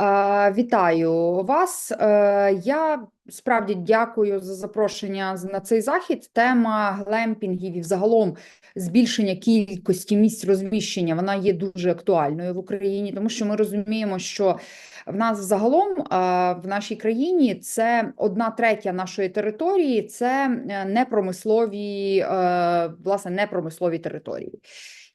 Е, Вітаю вас. Е, Я справді дякую за запрошення на цей захід. Тема глемпінгів і взагалом збільшення кількості місць розміщення вона є дуже актуальною в Україні, тому що ми розуміємо, що в нас загалом е, в нашій країні це одна третя нашої території, це непромислові, власне, непромислові території.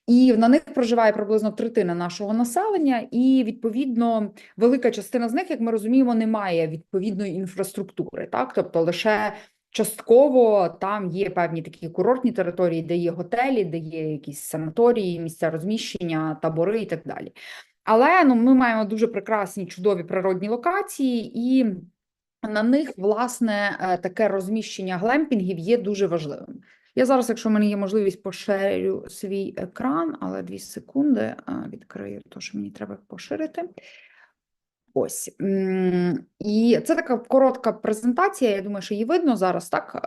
І на них проживає приблизно третина нашого населення, і відповідно велика частина з них, як ми розуміємо, не має відповідної інфраструктури, так тобто лише частково там є певні такі курортні території, де є готелі, де є якісь санаторії, місця розміщення, табори і так далі. Але ну, ми маємо дуже прекрасні чудові природні локації, і на них власне е, таке розміщення глемпінгів є дуже важливим. Я зараз, якщо в мене є можливість, поширю свій екран, але дві секунди відкрию те, що мені треба поширити. Ось. І це така коротка презентація. Я думаю, що її видно зараз, так?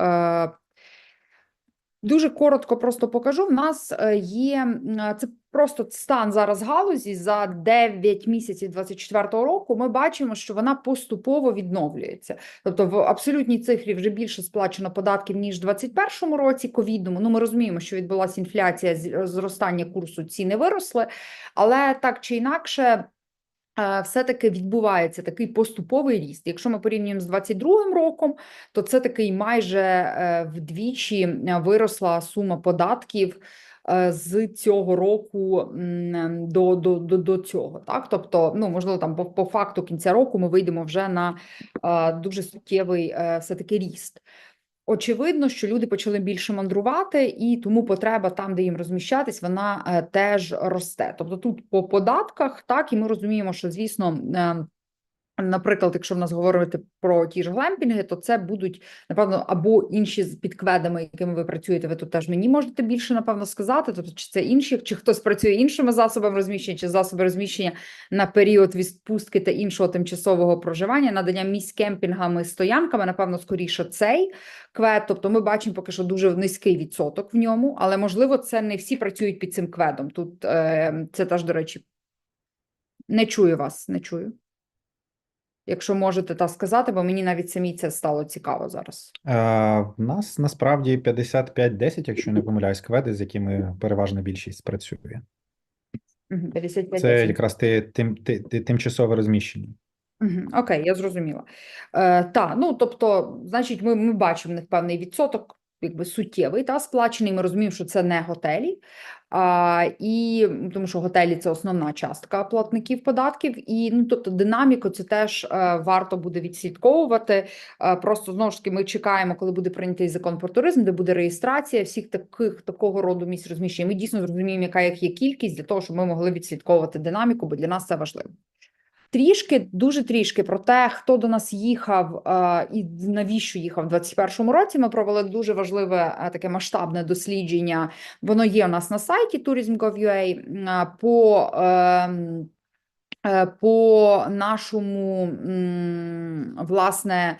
Е, Дуже коротко просто покажу. В нас е, є е, це просто стан зараз галузі за 9 місяців 24-го року. Ми бачимо, що вона поступово відновлюється. Тобто, в абсолютній цифрі вже більше сплачено податків ніж в 21-му році ковідному. Ну, ми розуміємо, що відбулася інфляція, з- зростання курсу ціни виросли, але так чи інакше. Е, Все-таки відбувається такий поступовий ріст. Якщо ми порівнюємо з 22-м роком, то це такий майже е, вдвічі е, виросла сума податків з цього року до, до, до, до цього. Так? Тобто, ну можливо, там по, по факту кінця року ми вийдемо вже на дуже суттєвий е, все-таки ріст. Очевидно, що люди почали більше мандрувати, і тому потреба там, де їм розміщатись, вона е, теж росте. Тобто тут по податках, так, і ми розуміємо, що звісно. Наприклад, якщо в нас говорити про ті ж глемпінги, то це будуть напевно або інші з підкведами, якими ви працюєте. Ви тут теж мені можете більше напевно сказати. Тобто, чи це інші, чи хтось працює іншими засобами розміщення, чи засоби розміщення на період відпустки та іншого тимчасового проживання, надання місць кемпінгами, стоянками, напевно, скоріше цей квед. Тобто, ми бачимо поки що дуже низький відсоток в ньому, але можливо, це не всі працюють під цим кведом. Тут е, це теж, до речі, не чую вас, не чую. Якщо можете так сказати, бо мені навіть самі це стало цікаво зараз. Е, В нас насправді 55-10, якщо не помиляюсь, кведи, з якими переважна більшість працює. Мгм, 55 Це якраз ти, тим, ти, ти, тимчасове розміщення. Окей, я зрозуміла. Е, та, ну тобто, значить, ми, ми бачимо в них певний відсоток, якби суттєвий, та сплачений. Ми розуміємо, що це не готелі, а, і тому що готелі це основна частка платників податків. І ну, тобто, динаміку це теж е, варто буде відслідковувати. Е, просто знову ж таки, ми чекаємо, коли буде прийнятий закон про туризм, де буде реєстрація всіх таких такого роду місць розміщення. Ми дійсно зрозуміємо, яка їх є кількість для того, щоб ми могли відслідковувати динаміку, бо для нас це важливо. Трішки, дуже трішки про те, хто до нас їхав е, і навіщо їхав у 2021 році. Ми провели дуже важливе е, таке масштабне дослідження. Воно є у нас на сайті tourism.gov.ua по, ем, е, по нашому власне.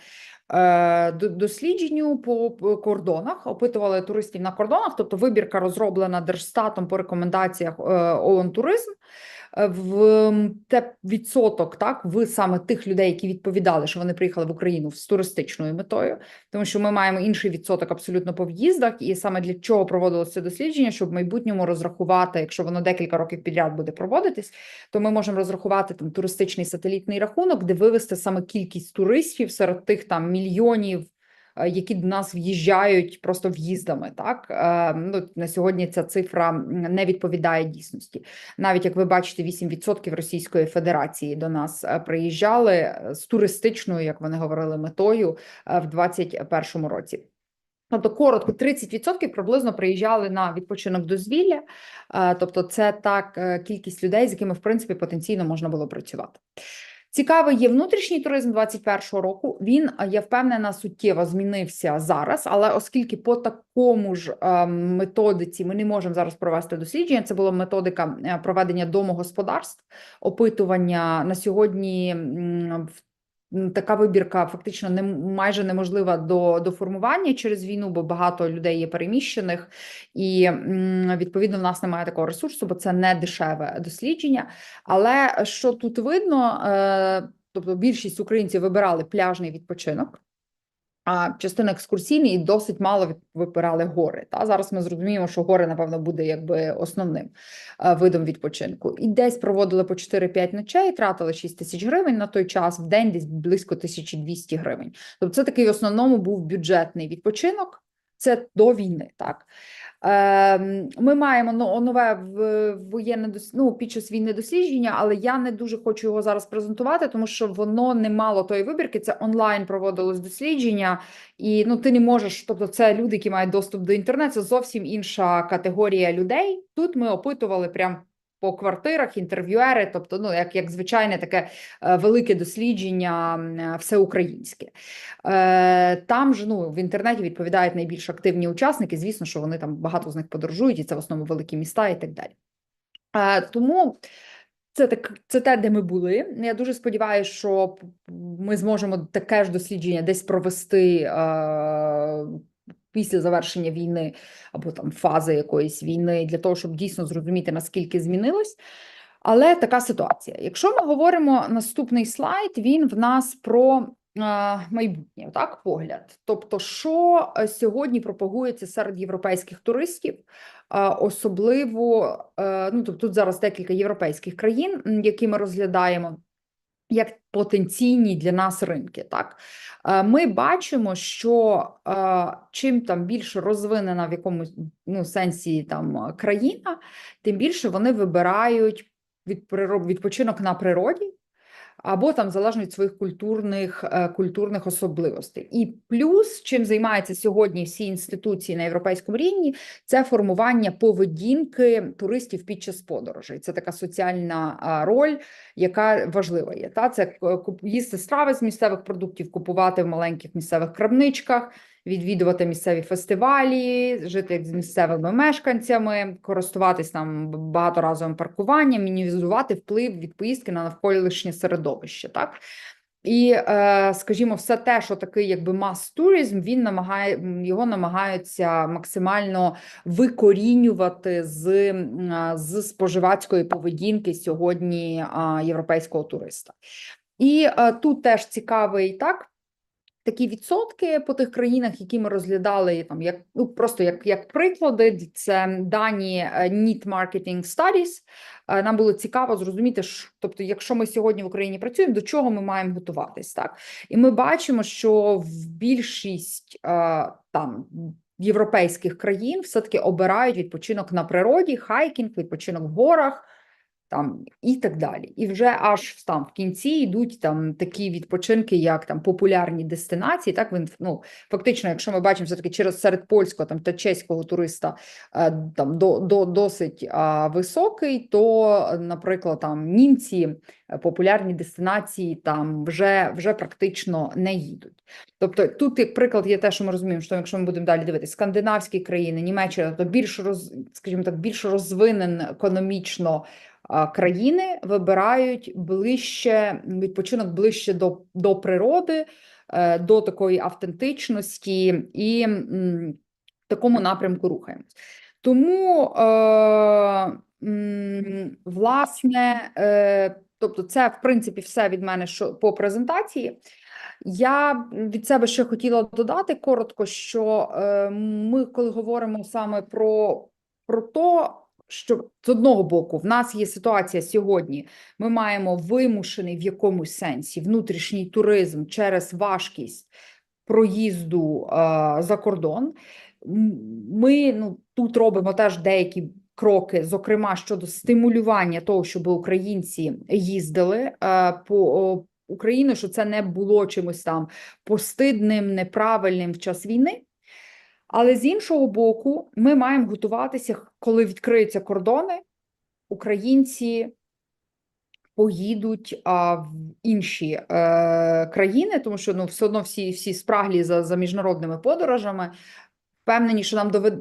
до- Дослідженню по кордонах опитували туристів на кордонах, тобто вибірка розроблена Держстатом по рекомендаціях ООН Туризм в те відсоток, так, в саме тих людей, які відповідали, що вони приїхали в Україну з туристичною метою, тому що ми маємо інший відсоток абсолютно по в'їздах, і саме для чого проводилося дослідження, щоб в майбутньому розрахувати, якщо воно декілька років підряд буде проводитись, то ми можемо розрахувати там туристичний сателітний рахунок, де вивести саме кількість туристів серед тих там мільйонів. Е, Які до нас в'їжджають просто в'їздами, так Е, ну на сьогодні ця цифра не відповідає дійсності. Навіть як ви бачите, 8% Російської Федерації до нас е, приїжджали з туристичною, як вони говорили, метою в 2021 році. Тобто коротко, 30% приблизно приїжджали на відпочинок дозвілля, тобто це так кількість людей, з якими в принципі потенційно можна було працювати. Цікавий є внутрішній туризм 21-го року. Він е, я впевнена суттєво змінився зараз, але оскільки по такому ж е, методиці ми не можемо зараз провести дослідження, це була методика е, проведення домогосподарств, опитування на сьогодні в така вибірка фактично не майже неможлива до, до формування через війну, бо багато людей є переміщених, і відповідно в нас немає такого ресурсу, бо це не дешеве дослідження. Але що тут видно, е, тобто більшість українців вибирали пляжний відпочинок. А частина екскурсійний і досить мало випирали гори. Та зараз ми зрозуміємо, що гори, напевно, буде якби основним е, видом відпочинку. І десь проводили по 4-5 ночей, тратили 6 тисяч гривень на той час, в день десь близько 1200 гривень. Тобто, це такий в основному був бюджетний відпочинок. Це до війни, так. Ем, Ми маємо ну, нове воєнне ну, під час війни дослідження, але я не дуже хочу його зараз презентувати, тому що воно не мало тої вибірки. Це онлайн проводилось дослідження, і ну ти не можеш. Тобто, це люди, які мають доступ до інтернету. Це зовсім інша категорія людей. Тут ми опитували прям по квартирах, інтерв'юери, тобто, ну як, як звичайне таке е, велике дослідження е, всеукраїнське. Е, Там ж ну в інтернеті відповідають найбільш активні учасники. Звісно, що вони там багато з них подорожують, і це в основному великі міста і так далі. Тому це так, це те, де ми були. Я дуже сподіваюся, що ми зможемо таке ж дослідження десь провести після завершення війни або там фази якоїсь війни для того, щоб дійсно зрозуміти, наскільки змінилось. Але така ситуація. Якщо ми говоримо наступний слайд, він в нас про е, майбутнє, так, погляд. Тобто, що е, сьогодні пропагується серед європейських туристів, е, особливо, ну тобто тут зараз декілька європейських країн, які ми розглядаємо. Як потенційні для нас ринки, так? Е, ми бачимо, що е, чим там більш розвинена в якомусь ну, сенсі там країна, тим більше вони вибирають від відпочинок на природі, або там залежно від своїх культурних, е, культурних особливостей. І плюс, чим займаються сьогодні всі інституції на європейському рівні, це формування поведінки туристів під час подорожей. Це така соціальна роль, яка важлива є. Та це е, їсти страви з місцевих продуктів, купувати в маленьких місцевих крамничках, відвідувати місцеві фестивалі, жити з місцевими мешканцями, користуватись там багаторазовим паркуванням, мінімізувати вплив від поїздки на навколишнє середовище. Так? І, е, скажімо, все те, що такий якби мас-туризм, він намагає його намагаються максимально викорінювати з, з споживацької поведінки сьогодні європейського туриста. І е, тут теж цікавий так. Такі відсотки по тих країнах, які ми розглядали, там як ну просто як, як приклади, це дані е, NEET Marketing Studies. Е, Нам було цікаво зрозуміти, тобто, якщо ми сьогодні в Україні працюємо, до чого ми маємо готуватись, так? І ми бачимо, що в більшість е, там європейських країн все-таки обирають відпочинок на природі, хайкінг, відпочинок в горах. Там і так далі, і вже аж там в кінці йдуть там такі відпочинки, як там популярні дестинації. Так він ну фактично, якщо ми бачимо все таки через серед польського там та чеського туриста е, там до, до досить а, високий, то, наприклад, там німці е, популярні дестинації там вже вже практично не їдуть. Тобто тут приклад є те, що ми розуміємо, що якщо ми будемо далі дивитися, скандинавські країни, Німеччина, то більш роз, скажімо так, більш розвинен економічно країни вибирають ближче відпочинок ближче до, до природи, е, до такої автентичності і в такому напрямку рухаємось. Тому, е, власне, е, тобто, це в принципі все від мене що по презентації. Я від себе ще хотіла додати коротко, що е, ми, коли говоримо саме про, про то, що з одного боку в нас є ситуація сьогодні, ми маємо вимушений в якомусь сенсі внутрішній туризм через важкість проїзду е, за кордон. Ми ну, тут робимо теж деякі кроки, зокрема щодо стимулювання того, щоб українці їздили е, по Україну, що це не було чимось там постидним, неправильним в час війни. Але з іншого боку, ми маємо готуватися, коли відкриються кордони, українці поїдуть а, в інші е, країни, тому що ну, все одно всі, всі спраглі за, за міжнародними подорожами. Впевнені, що нам довед...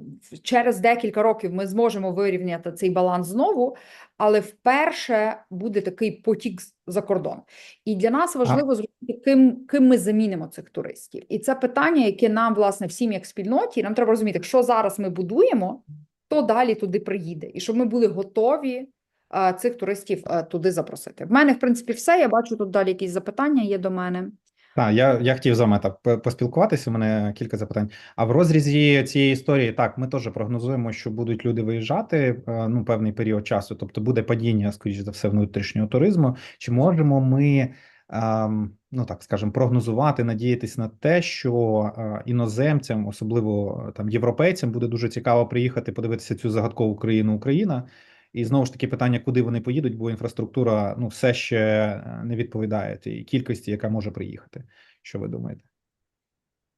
через декілька років ми зможемо вирівняти цей баланс знову, але вперше буде такий потік за кордон. І для нас важливо зрозуміти, ким, ким ми замінимо цих туристів. І це питання, яке нам, власне, всім як спільноті, нам треба розуміти, якщо зараз ми будуємо, то далі туди приїде. І щоб ми були готові е, цих туристів е, туди запросити. В мене, в принципі, все. Я бачу тут далі якісь запитання є до мене. Так, я, я хотів з вами так по- поспілкуватися. У мене кілька запитань. А в розрізі цієї історії, так, ми теж прогнозуємо, що будуть люди виїжджати е, ну певний період часу, тобто буде падіння, скоріш за все, внутрішнього туризму. Чи можемо ми, ем, ну так скажемо, прогнозувати, надіятися на те, що е, іноземцям, особливо там європейцям, буде дуже цікаво приїхати подивитися цю загадкову країну Україна. І знову ж таки питання, куди вони поїдуть, бо інфраструктура ну все ще е, не відповідає тій кількості, яка може приїхати. Що ви думаєте?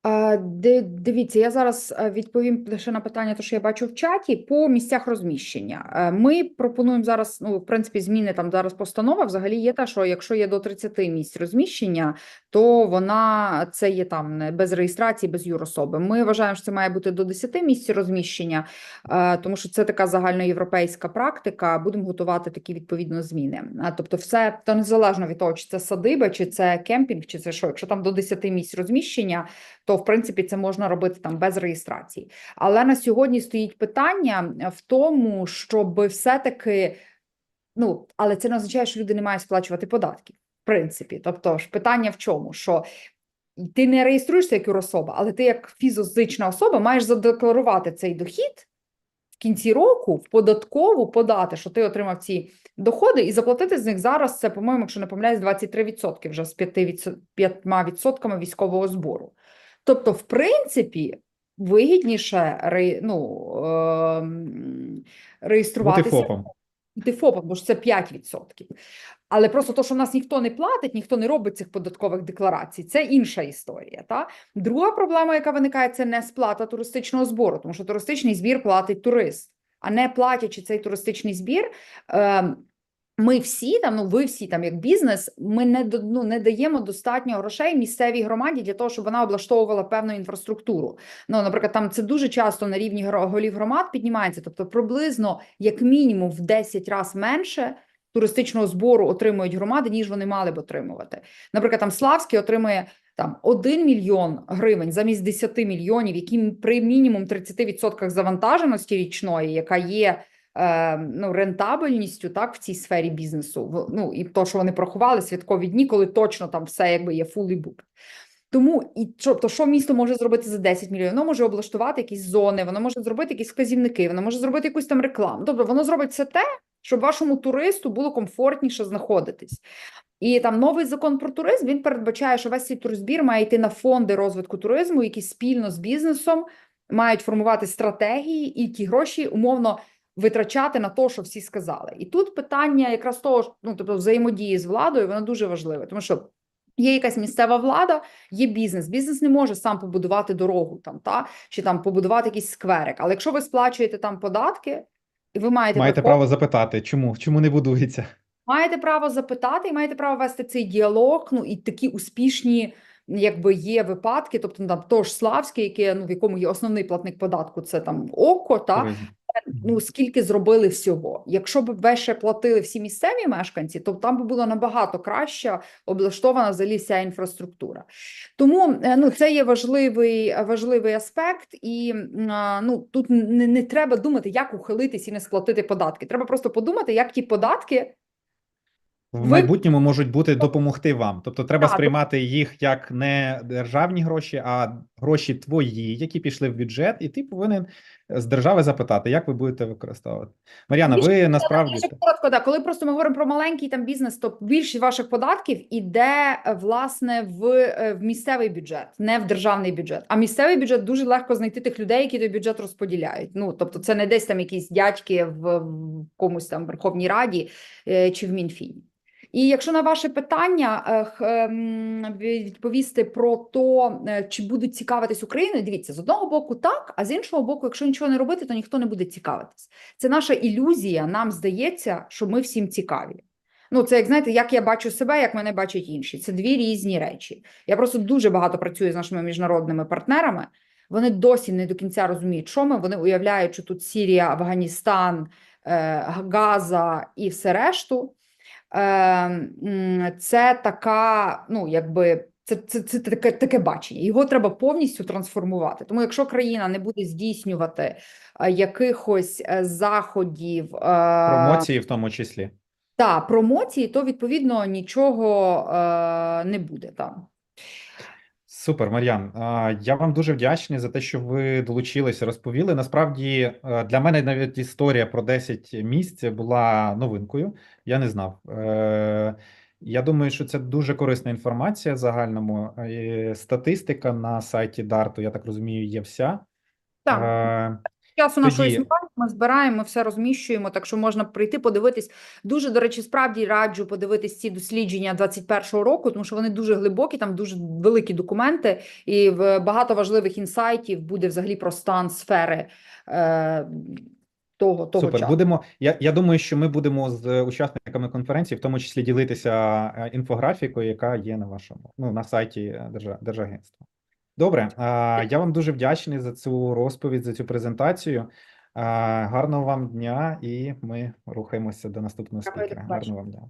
Дивіться, я зараз е, відповім лише на питання, то що я бачу в чаті по місцях розміщення. Е, Ми пропонуємо зараз, ну в принципі, зміни там зараз постанова. Взагалі є та, що якщо є до 30 місць розміщення, то вона це є там без реєстрації, без юрособи. Ми вважаємо, що це має бути до 10 місць розміщення, е, тому що це така загальноєвропейська практика. Будемо готувати такі відповідно зміни. Тобто, все то незалежно від того, чи це садиба, чи це кемпінг, чи це що, якщо там до 10 місць розміщення то в принципі це можна робити там без реєстрації. Але на сьогодні стоїть питання в тому, щоб все-таки, ну але це не означає, що люди не мають сплачувати податки. В принципі, тобто ж питання в чому? Що ти не реєструєшся як юрособа, але ти як фізична особа маєш задекларувати цей дохід в кінці року в податкову подати, що ти отримав ці доходи, і заплатити з них зараз. Це, по-моєму, якщо не помиляюсь, 23% вже з 5%, 5% військового збору. Тобто, в принципі, вигідніше ре, ну, ем, Бути реєструватися ФОПом. бути ФОПом, бо ж це 5%. Але просто то, що в нас ніхто не платить, ніхто не робить цих податкових декларацій, це інша історія. Та? Друга проблема, яка виникає, це не сплата туристичного збору, тому що туристичний збір платить турист, а не платячи цей туристичний збір. Ми всі там, ну ви всі там, як бізнес, ми не ну, не даємо достатньо грошей місцевій громаді для того, щоб вона облаштовувала певну інфраструктуру. Ну, наприклад, там це дуже часто на рівні голів громад піднімається, тобто приблизно як мінімум в 10 разів менше туристичного збору отримують громади, ніж вони мали б отримувати. Наприклад, там Славський отримує там 1 мільйон гривень замість 10 мільйонів, які при мінімум 30% завантаженості річної, яка є ну, рентабельністю так, в цій сфері бізнесу. Ну, і то, що вони порахували святкові дні, коли точно там все якби є fully booked. Тому і що, то що місто може зробити за 10 мільйонів? Воно може облаштувати якісь зони, воно може зробити якісь вказівники, воно може зробити якусь там рекламу. Тобто воно зробить все те, щоб вашому туристу було комфортніше знаходитись. І там новий закон про туризм він передбачає, що весь цей туризбір має йти на фонди розвитку туризму, які спільно з бізнесом мають формувати стратегії і ті гроші умовно витрачати на те, що всі сказали. І тут питання якраз того, ну тобто взаємодії з владою, воно дуже важливе, тому що. Є якась місцева влада, є бізнес. Бізнес не може сам побудувати дорогу там, та чи там побудувати якийсь скверик. Але якщо ви сплачуєте там податки, і ви маєте Маєте право запитати, чому, чому не будується? Маєте право запитати і маєте право вести цей діалог. Ну і такі успішні, якби є випадки. Тобто там того ж Славський, яке ну в якому є основний платник податку, це там ОКО. Та. Ну скільки зробили всього. Якщо б ви ще платили всі місцеві мешканці, то там би було набагато краще облаштована взагалі вся інфраструктура. Тому е, ну це є важливий, важливий аспект, і ну тут не, не треба думати, як ухилитись і не сплатити податки. Треба просто подумати, як ті податки. В Ви- майбутньому можуть бути допомогти вам. Тобто треба Так, сприймати їх як не державні гроші, а гроші твої, які пішли в бюджет, і ти повинен з держави запитати, як ви будете використовувати. Мар'яна, Більше ви насправді коротко, да, коли просто ми говоримо про маленький там бізнес, то більшість ваших податків іде е, власне в, е, в місцевий бюджет, не в державний бюджет. А місцевий бюджет дуже легко знайти тих людей, які той бюджет розподіляють. Ну тобто, це не десь там якісь дядьки в, в комусь там Верховній Раді е, чи в Мінфіні. І якщо на ваше питання е, ем, відповісти про то, е, чи будуть цікавитись Україною, дивіться, з одного боку так, а з іншого боку, якщо нічого не робити, то ніхто не буде цікавитись. Це наша ілюзія. Нам здається, що ми всім цікаві. Ну, це як знаєте, як я бачу себе, як мене бачать інші. Це дві різні речі. Я просто дуже багато працюю з нашими міжнародними партнерами. Вони досі не до кінця розуміють, що ми. Вони уявляють, що тут Сірія, Афганістан, е, Газа і все решту. Е, Це така, ну якби. Це, це, це таке, таке бачення. Його треба повністю трансформувати. Тому, якщо країна не буде здійснювати е, якихось е, заходів, Промоції в тому числі. та промоції, то відповідно нічого не буде там. Супер, Мар'ян. Я вам дуже вдячний за те, що ви долучилися, розповіли. Насправді, е, для мене навіть історія про 10 місць була новинкою. Я не знав. Е, Я думаю, що це дуже корисна інформація в загальному. Е, Статистика на сайті Дарту, я так розумію, є вся. Так, часу нашого існування ми збираємо, все розміщуємо, так що можна прийти подивитись. Дуже, до речі, справді раджу подивитись ці дослідження 21-го року, тому що вони дуже глибокі, там дуже великі документи, і багато важливих інсайтів буде взагалі про стан сфери е, того, того Супер. часу. Будемо. Я, я думаю, що ми будемо з учасниками конференції, в тому числі ділитися е, інфографікою, яка є на вашому ну, на сайті е, Держа- Держагентства. Добре, я вам дуже вдячний за цю розповідь, за цю презентацію. Гарного вам дня, і ми рухаємося до наступного спікера. Гарного вам дня.